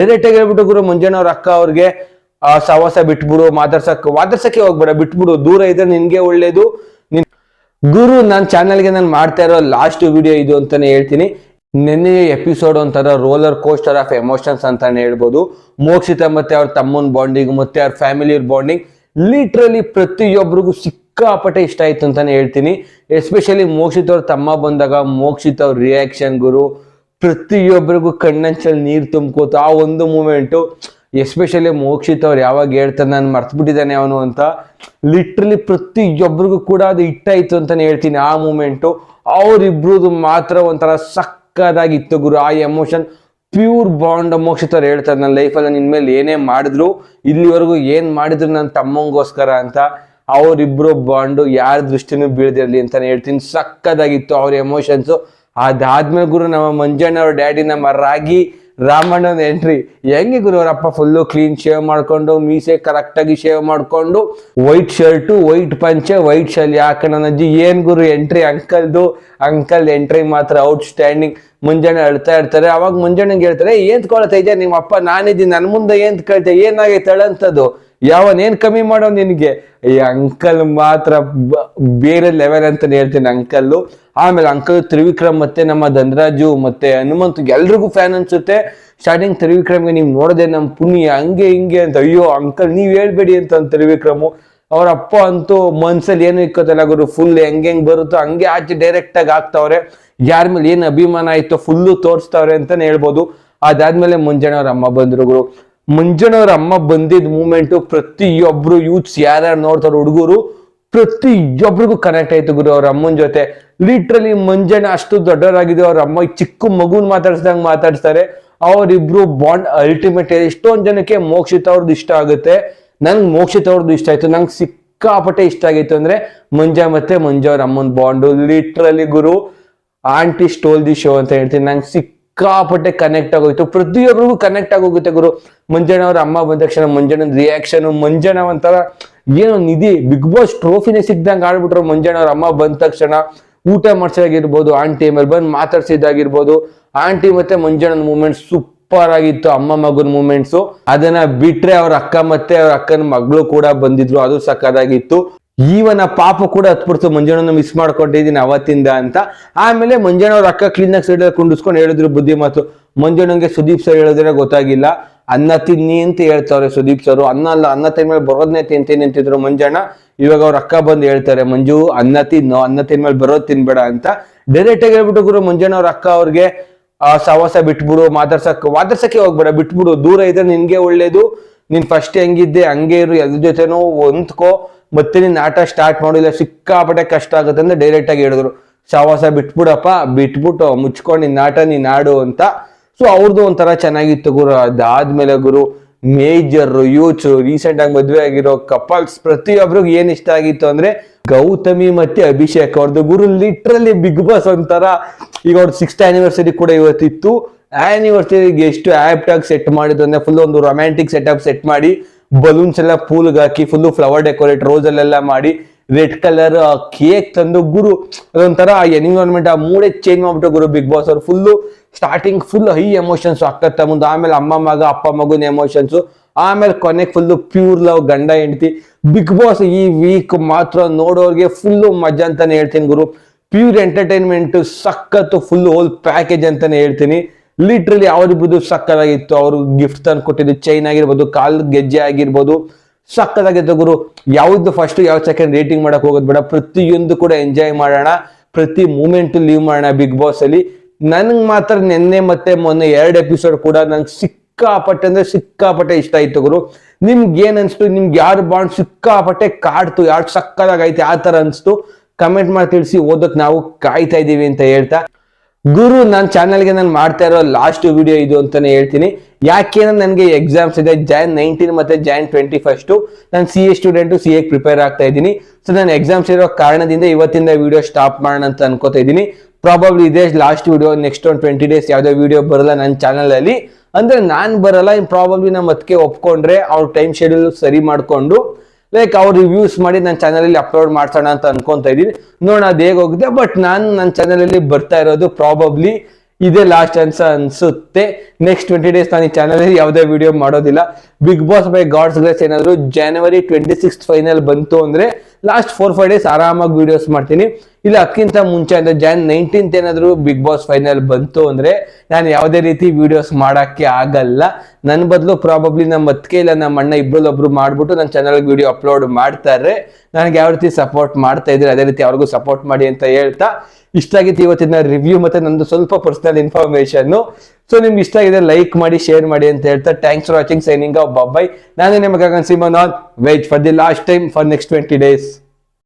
Direct ಆಗಿ ಹೇಳ್ಬಿಟ್ಟು ಗುರು ಮುಂಜಾನೆ ಅವ್ರ ಅಕ್ಕ ಅವ್ರಿಗೆ, ಆ ಸವಾಸ ಬಿಟ್ಬಿಡು ಮಾತಾಡ್ಸಕ್ ಮಾತಾಡ್ಸಕ್ಕೆ ಹೋಗ್ಬೇಡ, ಬಿಟ್ಬಿಡು, ದೂರ ಇದ್ರೆ ನಿನ್ಗೆ ಒಳ್ಳೇದು. ನಿನ್ ಗುರು ನನ್ನ ಚಾನಲ್ಗೆ ನಾನು ಮಾಡ್ತಾ ಇರೋ ಲಾಸ್ಟ್ ವಿಡಿಯೋ ಇದು ಅಂತಾನೆ ಹೇಳ್ತೀನಿ. ನಿನ್ನೆ ಎಪಿಸೋಡ್ ಒಂಥರ ರೋಲರ್ ಕೋಸ್ಟರ್ ಆಫ್ ಎಮೋಷನ್ಸ್ ಅಂತಾನೆ ಹೇಳ್ಬೋದು. ಮೋಕ್ಷಿತ ಮತ್ತೆ ಅವ್ರ ತಮ್ಮನ ಬಾಂಡಿಂಗ್ ಮತ್ತೆ ಅವ್ರ ಫ್ಯಾಮಿಲಿ ಬಾಂಡಿಂಗ್ ಲಿಟ್ರಲಿ ಪ್ರತಿಯೊಬ್ಬರಿಗೂ ಸಿಕ್ಕಾಪಟ್ಟೆ ಇಷ್ಟ ಆಯ್ತು ಅಂತಾನೆ ಹೇಳ್ತೀನಿ. ಎಸ್ಪೆಷಲಿ ಮೋಕ್ಷಿತ ಅವ್ರ ತಮ್ಮ ಬಂದಾಗ ಮೋಕ್ಷಿತ ಅವ್ರ ರಿಯಾಕ್ಷನ್ ಗುರು. ಪ್ರತಿಯೊಬ್ಬರಿಗೂ ಕಣ್ಣಂಚಲ್ಲಿ ನೀರು ತುಂಬ್ಕೋತು ಆ ಒಂದು ಮೂಮೆಂಟು ಎಸ್ಪೆಷಲಿ ಮೋಕ್ಷಿತ್ ಅವ್ರು ಯಾವಾಗ ಹೇಳ್ತಾರೆ ನಾನು ಮರ್ತ್ಬಿಟ್ಟಿದ್ದಾನೆ ಅವನು ಅಂತ ಲಿಟ್ರಲಿ ಪ್ರತಿಯೊಬ್ಬರಿಗೂ ಕೂಡ ಅದು ಇಟ್ಟಾಯ್ತು ಅಂತಾನೆ ಹೇಳ್ತೀನಿ ಆ ಮೂಮೆಂಟು ಅವರಿಬ್ರದ್ದು ಮಾತ್ರ ಒಂಥರ ಸಕ್ಕದಾಗಿತ್ತು ಗುರು. ಆ ಎಮೋಷನ್ ಪ್ಯೂರ್ ಬಾಂಡ್ ಮೋಕ್ಷಿತ್ ಅವ್ರು ಹೇಳ್ತಾರೆ ನನ್ನ ಲೈಫಲ್ಲಿ ನಿನ್ನ ಮೇಲೆ ಏನೇ ಮಾಡಿದ್ರು, ಇಲ್ಲಿವರೆಗೂ ಏನ್ ಮಾಡಿದ್ರು ನನ್ನ ತಮ್ಮಂಗೋಸ್ಕರ ಅಂತ ಅವರಿಬ್ರು ಬಾಂಡು ಯಾರ ದೃಷ್ಟಿನೂ ಬೀಳದಿರಲಿ ಅಂತಾನೆ ಹೇಳ್ತೀನಿ. ಸಕ್ಕದಾಗಿತ್ತು ಅವ್ರ ಎಮೋಷನ್ಸು ಅದಾದ್ಮೇಲೆ ಗುರು ನಮ್ಮ ಮಂಜಣ್ಣ ಅವ್ರ ಡ್ಯಾಡಿ ನಮ್ಮ ರಾಗಿ ರಾಮಣ್ಣನ ಎಂಟ್ರಿ ಹೆಂಗೆ ಗುರು ಅವರಪ್ಪ ಫುಲ್ಲು ಕ್ಲೀನ್ ಶೇವ್ ಮಾಡ್ಕೊಂಡು, ಮೀಸೆ ಕರೆಕ್ಟಾಗಿ ಶೇವ್ ಮಾಡ್ಕೊಂಡು ವೈಟ್ ಶರ್ಟು ವೈಟ್ ಪಂಚೆ ವೈಟ್ ಶಲ್ ಯಾಕೆ ನನ್ನ ಅಜ್ಜಿ? ಏನ್ ಗುರು ಎಂಟ್ರಿ ಅಂಕಲ್ದು, ಅಂಕಲ್ ಎಂಟ್ರಿ ಮಾತ್ರ ಔಟ್ ಸ್ಟ್ಯಾಂಡಿಂಗ್ ಮುಂಜಾನೆ ಅಳ್ತಾ ಇರ್ತಾರೆ. ಅವಾಗ ಮುಂಜಾನೆ ಹೇಳ್ತಾರೆ, ಏನ್ ಇದೆಯಾ ನಿಮ್ಮ ಅಪ್ಪ ನಾನಿದ್ದೀನಿ. ನನ್ನ ಮುಂದೆ ಏನ್ ಕೇಳ್ತೆ ಏನಾಗೈತೆ ಅಳಂತದ್ದು ಯಾವನ್ ಏನ್ ಕಮ್ಮಿ ಮಾಡೋ ನಿನಗೆ? ಈ ಅಂಕಲ್ ಮಾತ್ರ ಬೇರೆ ಲೆವೆಲ್ ಅಂತ ಹೇಳ್ತೀನಿ ಅಂಕಲ್ಲು ಆಮೇಲೆ ಅಂಕಲ್ ತ್ರಿವಿಕ್ರಮ್ ಮತ್ತೆ ನಮ್ಮ ಧನರಾಜು ಮತ್ತೆ ಹನುಮಂತ್ ಎಲ್ರಿಗೂ ಫ್ಯಾನ್ ಅನ್ಸುತ್ತೆ. ಸ್ಟಾರ್ಟಿಂಗ್ ತ್ರಿವಿಕ್ರಮ್ಗೆ ನೀವು ನೋಡದೆ ನಮ್ಮ ಪುಣ್ಯ ಹಂಗೆ ಹಿಂಗೆ ಅಂತ. ಅಯ್ಯೋ ಅಂಕಲ್ ನೀವ್ ಹೇಳ್ಬೇಡಿ ಅಂತ ತ್ರಿವಿಕ್ರಮು. ಅವ್ರ ಅಪ್ಪ ಅಂತೂ ಮನ್ಸಲ್ಲಿ ಏನು ಇಕ್ಕೋತಲ್ಲ ಗುರು ಫುಲ್ ಹೆಂಗ್ ಹೆಂಗ್ ಬರುತ್ತೋ ಹಂಗೆ ಆಚೆ ಡೈರೆಕ್ಟ್ ಆಗಿ ಆಗ್ತಾವ್ರೆ. ಯಾರ ಮೇಲೆ ಏನು ಅಭಿಮಾನ ಆಯ್ತೋ ಫುಲ್ಲು ತೋರಿಸ್ತಾವ್ರೆ ಅಂತಾನೆ ಹೇಳ್ಬೋದು. ಅದಾದ್ಮೇಲೆ ಮುಂಜಾನೆ ಅವ್ರ ಅಮ್ಮ ಬಂದ್ರು ಗುರು. ಮುಂಜಾನೆ ಅವ್ರ ಅಮ್ಮ ಬಂದಿದ್ದ ಮೂಮೆಂಟು ಪ್ರತಿಯೊಬ್ರು ಯೂತ್ಸ್ ಯಾರ್ಯಾರು ನೋಡ್ತಾರ ಹುಡುಗರು ಪ್ರತಿಯೊಬ್ರಿಗೂ ಕನೆಕ್ಟ್ ಆಯ್ತು ಗುರು ಅವ್ರ ಅಮ್ಮನ ಜೊತೆ. ಲಿಟ್ರಲಿ ಮಂಜಣ್ಣ ಅಷ್ಟು ದೊಡ್ಡವರಾಗಿದೆ ಅವ್ರ ಅಮ್ಮ ಚಿಕ್ಕ ಮಗುನ್ ಮಾತಾಡ್ಸ್ದಂಗೆ ಮಾತಾಡ್ಸ್ತಾರೆ. ಅವರಿಬ್ರು ಬಾಂಡ್ ಅಲ್ಟಿಮೇಟ್ ಎಷ್ಟೊಂದು ಜನಕ್ಕೆ ಮೋಕ್ಷಿತ ಅವ್ರದ್ದು ಇಷ್ಟ ಆಗುತ್ತೆ. ನಂಗೆ ಮೋಕ್ಷಿತ ಅವ್ರದ್ದು ಇಷ್ಟ ಆಯ್ತು. ನಂಗೆ ಸಿಕ್ಕಾಪಟ್ಟೆ ಇಷ್ಟ ಆಗಿತ್ತು ಅಂದ್ರೆ ಮಂಜ ಮತ್ತೆ ಮಂಜ ಅವ್ರ ಅಮ್ಮನ ಬಾಂಡು ಲಿಟ್ರಲಿ ಗುರು ಆಂಟಿ ಸ್ಟೋಲ್ ದಿ ಶೋ ಅಂತ ಹೇಳ್ತೀನಿ. ನಂಗೆ ಸಿಕ್ಕಾಪಟ್ಟೆ ಕನೆಕ್ಟ್ ಆಗೋಯ್ತು. ಪ್ರತಿಯೊಬ್ಬರಿಗೂ ಕನೆಕ್ಟ್ ಆಗೋಗುತ್ತೆ ಗುರು. ಮಂಜಣ್ಣ ಅವ್ರ ಅಮ್ಮ ಬಂದ ತಕ್ಷಣ ಮಂಜಣ್ಣನ ರಿಯಾಕ್ಷನ್ ಮಂಜಣ್ಣ ಒಂಥರ ಏನೋ ನಿಧಿ ಬಿಗ್ ಬಾಸ್ ಟ್ರೋಫಿನೇ ಸಿಕ್ದಂಗೆ ಆಡ್ಬಿಟ್ರು ಮಂಜಣ್ಣ ಅವ್ರ ಅಮ್ಮ ಬಂದ ತಕ್ಷಣ. ಊಟ ಮಾಡ್ಸೋದಾಗಿರ್ಬೋದು ಆಂಟಿ ಮೇಲೆ ಬಂದು ಮಾತಾಡ್ಸಿದ್ದಾಗಿರ್ಬೋದು. ಆಂಟಿ ಮತ್ತೆ ಮಂಜಣ್ಣನ ಮೂಮೆಂಟ್ ಸೂಪರ್ ಆಗಿತ್ತು, ಅಮ್ಮ ಮಗನ ಮೂಮೆಂಟ್ಸು ಅದನ್ನ ಬಿಟ್ರೆ ಅವ್ರ ಅಕ್ಕ ಮತ್ತೆ ಅವ್ರ ಅಕ್ಕನ ಮಗಳು ಕೂಡ ಬಂದಿದ್ರು, ಅದು ಸಕ್ಕದಾಗಿತ್ತು ಈವನ ಪಾಪ ಕೂಡ ಹತ್ಬಿಡ್ತು ಮಂಜಣ್ಣನ ಮಿಸ್ ಮಾಡ್ಕೊಂಡಿದ್ದೀನಿ ಅವತ್ತಿಂದ ಅಂತ. ಆಮೇಲೆ ಮಂಜಣ್ಣ ಅವ್ರ ಅಕ್ಕ ಕ್ಲೀನಾಗಿ ಸೈಡ್ ಕುಂಡಿಸ್ಕೊಂಡು ಹೇಳಿದ್ರು ಬುದ್ಧಿ ಮಾತು. ಮಂಜಣ್ಣಂಗೆ ಸುದೀಪ್ ಸರ್ ಹೇಳಿದ್ರೆ ಗೊತ್ತಾಗಿಲ್ಲ. ಅನ್ನ ತಿನ್ನಿ ಅಂತ ಹೇಳ್ತಾವ್ರೆ ಸುದೀಪ್ ಸರ್ ಅನ್ನ ಅಲ್ಲ, ಅನ್ನ ತಿನ್ಮೇಲೆ ಬರೋದ್ನೇ ತಿಂತೀನಿ ಅಂತಿದ್ರು ಮಂಜಣ್ಣ. ಇವಾಗ ಅವ್ರ ಅಕ್ಕ ಬಂದು ಹೇಳ್ತಾರೆ, ಮಂಜು, ಅನ್ನ ತಿನ್ನು, ಅನ್ನ ತಿನ್ಮೇಲೆ ಬರೋದು ತಿನ್ಬೇಡ ಅಂತ. ಡೈರೆಕ್ಟ್ ಆಗಿ ಹೇಳ್ಬಿಟ್ಟು ಗುರು ಮಂಜಣ್ಣ ಅವ್ರ ಅಕ್ಕ ಅವ್ರಿಗೆ, ಆ ಬಿಟ್ಬಿಡು ಮಾತಾಡ್ಸಕ್ ಮಾತಾಡ್ಸಕ್ಕೆ ಹೋಗ್ಬೇಡ, ಬಿಟ್ಬಿಡು. ದೂರ ಇದ್ರೆ ನಿನ್ಗೆ ಒಳ್ಳೇದು. ನೀನ್ ಫಸ್ಟ್ ಹೆಂಗಿದ್ದೆ, ಹಂಗೆ ಇರು, ಎಲ್ರ ಜೊತೆನೂ ಹೊಂದ್ಕೋ. ಮತ್ತೆ ನೀನು ಆಟ ಸ್ಟಾರ್ಟ್ ಮಾಡಿಲ್ಲ ಸಿಕ್ಕಾಪಟ್ಟೆ ಕಷ್ಟ ಆಗುತ್ತೆ ಅಂತ ಡೈರೆಕ್ಟ್ ಆಗಿ ಹೇಳಿದ್ರು. ಸಹವಾಸ ಬಿಟ್ಬಿಡಪ್ಪ, ಬಿಟ್ಬಿಟ್ಟು ಮುಚ್ಕೊಂಡು ನಿನ್ನ ಆಟ ನೀನ್ ಆಡು ಅಂತ. ಸೊ ಅವ್ರದ್ದು ಒಂಥರ ಚೆನ್ನಾಗಿತ್ತು ಗುರು. ಅದಾದ್ಮೇಲೆ ಗುರು ಮೇಜರ್ ಯೂತ್ ರೀಸೆಂಟ್ ಆಗಿ ಮದ್ವೆ ಆಗಿರೋ ಕಪಲ್ಸ್ ಪ್ರತಿಯೊಬ್ರಿಗೂ ಏನ್ ಇಷ್ಟ ಆಗಿತ್ತು ಅಂದ್ರೆ, ಗೌತಮಿ ಮತ್ತೆ ಅಭಿಷೇಕ್ ಅವ್ರದ್ದು ಗುರು ಲಿಟ್ರಲಿ ಬಿಗ್ ಬಾಸ್ ಒಂಥರ. ಈಗ ಅವ್ರ ಸಿಕ್ಸ್ತ್ ಆನಿವರ್ಸರಿ ಕೂಡ ಇವತ್ತಿತ್ತು. ಆನಿವರ್ಸರಿ ಎಷ್ಟು ಆಪ್ಟ್ ಆಗಿ ಸೆಟ್ ಮಾಡಿದ್ರು ಅಂದ್ರೆ ಫುಲ್ ಒಂದು ರೊಮ್ಯಾಂಟಿಕ್ ಸೆಟಪ್ ಸೆಟ್ ಮಾಡಿ ಬಲೂನ್ಸ್ ಎಲ್ಲ ಪೂಲ್ಗೆ ಹಾಕಿ ಫುಲ್ ಫ್ಲವರ್ ಡೆಕೋರೇಟ್ ರೋಸ್ ಅಲ್ಲೆಲ್ಲ ಮಾಡಿ ರೆಡ್ ಕಲರ್ ಕೇಕ್ ತಂದು ಗುರು, ಅದೊಂಥರ ಎನ್ವಿರಾನ್ಮೆಂಟ್ ಆ ಮೂಡೇ ಚೇಂಜ್ ಮಾಡ್ಬಿಟ್ಟು ಗುರು ಬಿಗ್ ಬಾಸ್ ಅವ್ರು full starting full high emotions ಆಗ್ತಾ ಮುಂದೆ. ಆಮೇಲೆ ಅಮ್ಮ ಮಗ, ಅಪ್ಪ ಮಗುನ ಎಮೋಷನ್ಸ್ ಆಮೇಲೆ ಕೊನೆಗೆ ಫುಲ್ಲು ಪ್ಯೂರ್ ಲವ್ ಗಂಡ, ಹೆಂಡತಿ. ಬಿಗ್ ಬಾಸ್ ಈ ವೀಕ್ ಮಾತ್ರ ನೋಡೋರಿಗೆ ಫುಲ್ಲು ಮಜಾ ಅಂತಾನೆ ಹೇಳ್ತೀನಿ ಗುರು. ಪ್ಯೂರ್ ಎಂಟರ್ಟೈನ್ಮೆಂಟ್ ಸಖತ್ತು ಫುಲ್ ಹೋಲ್ ಪ್ಯಾಕೇಜ್ ಅಂತಾನೆ ಹೇಳ್ತೀನಿ. ಲಿಟ್ರಲಿ ಅವ್ರಿಬ್ರದ್ದು ಸಕ್ಕದಾಗಿತ್ತು. ಅವರು ಗಿಫ್ಟ್ ತಂದು ಕೊಟ್ಟಿದ್ದು ಚೈನ್ ಆಗಿರ್ಬೋದು, ಕಾಲ್ ಗೆಜ್ಜೆ ಆಗಿರ್ಬೋದು, ಸಕ್ಕದಾಗಿತ್ತು ಗುರು. ಯಾವ್ದು ಫಸ್ಟ್ ಯಾವ ಸೆಕೆಂಡ್ ರೇಟಿಂಗ್ ಮಾಡಕ್ ಹೋಗೋದು ಬೇಡ. ಪ್ರತಿಯೊಂದು ಕೂಡ ಎಂಜಾಯ್ ಮಾಡೋಣ. ಪ್ರತಿ ಮೂಮೆಂಟ್ ಲೀವ್ ಮಾಡೋಣ ಬಿಗ್ ಬಾಸ್ ಅಲ್ಲಿ. ನನ್ಗೆ ಮಾತ್ರ ನಿನ್ನೆ ಮತ್ತೆ ಮೊನ್ನೆ ಎರಡು ಎಪಿಸೋಡ್ ಕೂಡ ನಂಗೆ ಸಿಕ್ಕಾಪಟ್ಟೆ ಅಂದ್ರೆ ಸಿಕ್ಕಾಪಟ್ಟೆ ಇಷ್ಟ ಆಯ್ತು ಗುರು. ನಿಮ್ಗೆ ಏನ್ ಅನ್ಸ್ತು? ನಿಮ್ಗೆ ಯಾರು ಬಾಂಡ್ ಸಿಕ್ಕಾಪಟ್ಟೆ ಕಾಡ್ತು? ಯಾರು ಸಕ್ಕದಾಗೈತೆ ಆ ತರ ಅನ್ಸ್ತು. ಕಮೆಂಟ್ ಮಾಡಿ ತಿಳಿಸಿ ಓದಕ್ ನಾವು ಕಾಯ್ತಾ ಇದೀವಿ ಅಂತ ಹೇಳ್ತಾ. ಗುರು ನನ್ನ ಚಾನಲ್ಗೆ ನಾನು ಮಾಡ್ತಾ ಇರೋ ಲಾಸ್ಟ್ ವಿಡಿಯೋ ಇದು ಅಂತಾನೆ ಹೇಳ್ತೀನಿ. ಯಾಕೆಂದ್ರೆ ನನಗೆ ಎಕ್ಸಾಮ್ಸ್ ಇದೆ ಜಾನ್ ನೈನ್ಟೀನ್ ಮತ್ತೆ ಜಾನ್ ಟ್ವೆಂಟಿ ಫಸ್ಟು ನಾನು C A student C A prepare ಆಗ್ತಾ ಇದ್ದೀನಿ. ಸೊ ನಾನು ಎಕ್ಸಾಮ್ಸ್ ಇರೋ ಕಾರಣದಿಂದ ಇವತ್ತಿಂದ ವಿಡಿಯೋ ಸ್ಟಾಪ್ ಮಾಡೋಣ ಅಂತ ಅನ್ಕೋತಾ ಇದ್ದೀನಿ. ಪ್ರಾಬಬ್ಲಿ ಇದೇ ಲಾಸ್ಟ್ ವಿಡಿಯೋ ನೆಕ್ಸ್ಟ್ ಒಂದು ಟ್ವೆಂಟಿ ಡೇಸ್ ಯಾವುದೇ ವಿಡಿಯೋ ಬರಲ್ಲ ನನ್ನ ಚಾನಲಲ್ಲಿ ಅಂದ್ರೆ ನಾನು ಬರಲ್ಲ ಪ್ರಾಬಬ್ಲಿ ನಮ್ಮ ಅದಕ್ಕೆ ಒಪ್ಕೊಂಡ್ರೆ ಅವ್ರ ಟೈಮ್ ಶೆಡ್ಯೂಲ್ ಸರಿ ಮಾಡ್ಕೊಂಡು ಲೈಕ್ ಅವ್ರು ರಿವ್ಯೂಸ್ ಮಾಡಿ ನನ್ನ ಚಾನಲಲ್ಲಿ ಅಪ್ಲೋಡ್ ಮಾಡ್ಸೋಣ ಅಂತ ಅನ್ಕೊಂತಾ ಇದ್ದೀನಿ. ನೋಡೋಣ ಅದು ಹೇಗೆ ಹೋಗುತ್ತೆ ಬಟ್ ನಾನು ನನ್ನ ಚಾನಲಲ್ಲಿ ಬರ್ತಾ ಇರೋದು ಪ್ರಾಬಬ್ಲಿ ಇದೇ ಲಾಸ್ಟ್ ಚಾನ್ಸ್ ಅನ್ಸುತ್ತೆ. ನೆಕ್ಸ್ಟ್ ಟ್ವೆಂಟಿ ಡೇಸ್ ನಾನು ಈ ಚಾನಲಲ್ಲಿ ಯಾವುದೇ ವಿಡಿಯೋ ಮಾಡೋದಿಲ್ಲ. Big Boss by God's grace ಏನಾದರೂ ಜನವರಿ ಟ್ವೆಂಟಿ ಸಿಕ್ಸ್ ಫೈನಲ್ ಬಂತು ಅಂದ್ರೆ ಲಾಸ್ಟ್ ಫೋರ್ ಫೈವ್ ಡೇಸ್ ಆರಾಮಾಗಿ ವಿಡಿಯೋಸ್ ಮಾಡ್ತೀನಿ. ಇಲ್ಲ ಅದಕ್ಕಿಂತ ಮುಂಚೆ ಅಂದ್ರೆ ಜಾನ್ ನೈನ್ಟೀನ್ತ್ ಏನಾದರೂ ಬಿಗ್ ಬಾಸ್ ಫೈನಲ್ ಬಂತು ಅಂದ್ರೆ ನಾನು ಯಾವುದೇ ರೀತಿ ವಿಡಿಯೋಸ್ ಮಾಡೋಕ್ಕೆ ಆಗಲ್ಲ. ನನ್ನ ಬದಲು ಪ್ರಾಬಬ್ಲಿ ನಮ್ಮ ಅತ್ತಿಗೆ ಇಲ್ಲ ನಮ್ಮ ಅಣ್ಣ ಇಬ್ಬರಲ್ಲೊಬ್ರು ಮಾಡಿಬಿಟ್ಟು ನನ್ನ ಚಾನಲ್ಗೆ ವಿಡಿಯೋ ಅಪ್ಲೋಡ್ ಮಾಡ್ತಾರೆ. ನನಗೆ ಯಾವ ರೀತಿ ಸಪೋರ್ಟ್ ಮಾಡ್ತಾ ಇದ್ರೆ ಅದೇ ರೀತಿ ಅವ್ರಿಗೂ ಸಪೋರ್ಟ್ ಮಾಡಿ ಅಂತ ಹೇಳ್ತಾ. ಇಷ್ಟ ಆಗಿತ್ತು ಇವತ್ತಿನ ರಿವ್ಯೂ ಮತ್ತೆ ನಂದು ಸ್ವಲ್ಪ ಪರ್ಸನಲ್ ಇನ್ಫಾರ್ಮೇಶನ್ ಸೊ ನಿಮ್ಗೆ ಇಷ್ಟ ಆಗಿದೆ ಲೈಕ್ ಮಾಡಿ ಶೇರ್ ಮಾಡಿ ಅಂತ ಹೇಳ್ತಾ. Thanks for watching signing bye bye ನಾನು ನಿಮಗೆ c'mon on wait for the last time for next twenty days